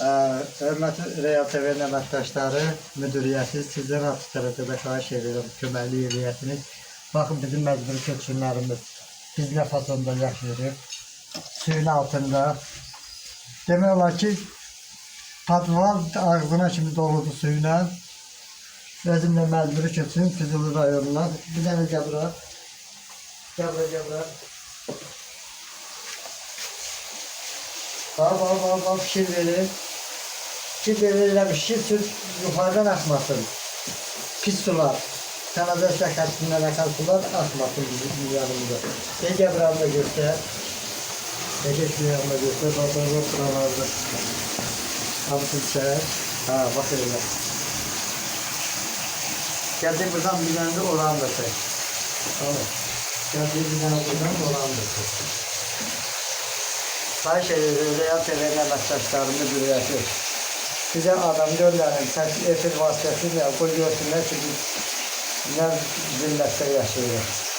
Ee, hörmətli Real TV əməkdaşları, müdiriyyəti sizdən açıq tərəfdə xahiş edirəm, köməklik eləyəsiniz. Baxın bizim məcburi köçkünlərimiz biz nə yaşayırıq. Suyun altında. Demək olar ki, patronlar ağzına kimi doludur suyla. Bizimlə məcburi köçkün Füzuli rayonuna. Bir dənə gəl bura. Gəl Bax, bax, bax, bax, fikir verir. Fikir verirəm, şir süt yuxarıdan axmasın. Pis sular. Kanalizasiya xəttindən akan sular axmasın bizim yanımıza. Ege buramda göstər. Ege şu yanına göstər. Bax, bax, bax, buralarda. Hamısını çək. Ha, bax elə. Gəldik buradan bir dənə də oran da çək. Tamam. Gəldik bir dənə buradan oran da çək. Edirik, Real TV'nin əməkdaşlarını bilirsiniz. Bizə adam vasitəsilə qoy görsünlər ki, biz nə zillətdə yaşayırıq.